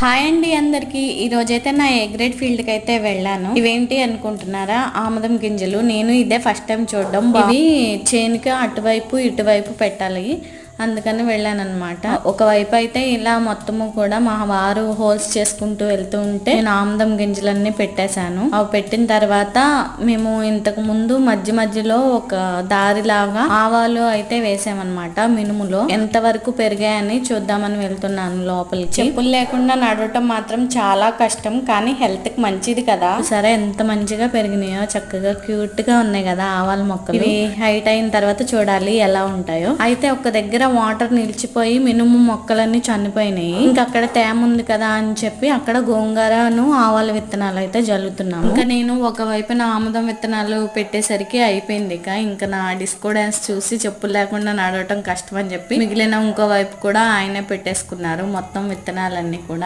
Hi అండి అందరికి. ఈ రోజైతే నా ఏ గ్రేడ్ ఫీల్డ్కి అయితే వెళ్ళాను. ఇవేంటి అనుకుంటున్నారా? ఆముదం గింజలు. నేను ఇదే ఫస్ట్ టైం చూడడం. ఇవి చేనుకి అటువైపు ఇటువైపు పెట్టాలి. అందుకని వెళ్ళాను అనమాట ఒకవైపు అయితే ఇలా మొత్తము కూడా మా వారు హోల్స్ చేసుకుంటూ వెళ్తూ ఉంటే నేను ఆముదం గింజలన్నీ పెట్టేశాను. అవి పెట్టిన తర్వాత మేము ఇంతకు ముందు మధ్య మధ్యలో ఒక దారిలాగా ఆవాలు అయితే వేసామన్నమాట మినుములో. ఎంత వరకు పెరిగాయని చూద్దామని వెళ్తున్నాను లోపలికి. చెప్పులు లేకుండా నడవటం మాత్రం చాలా కష్టం కానీ హెల్త్కి మంచిది కదా. సరే ఎంత మంచిగా పెరిగినాయో చక్కగా క్యూట్గా ఉన్నాయి కదా ఆవాల మొక్కలు. హైట్ అయిన తర్వాత చూడాలి ఎలా ఉంటాయో. అయితే ఒక దగ్గర వాటర్ నిలిచిపోయి మినుము మొక్కలన్నీ చనిపోయినాయి. ఇంకా అక్కడ తేమ ఉంది కదా అని చెప్పి అక్కడ గోంగూరను ఆవాల విత్తనాలు అయితే జల్లుతున్నాము. ఇంకా నేను ఒకవైపున ఆముదం విత్తనాలు పెట్టేసరికి అయిపోయింది ఇక. ఇంకా నా డిస్కో డాన్స్ చూసి చెప్పులు లేకుండా నడవటం కష్టం అని చెప్పి మిగిలిన ఇంకో వైపు కూడా ఆయనే పెట్టేసుకున్నారు మొత్తం విత్తనాలన్నీ కూడా.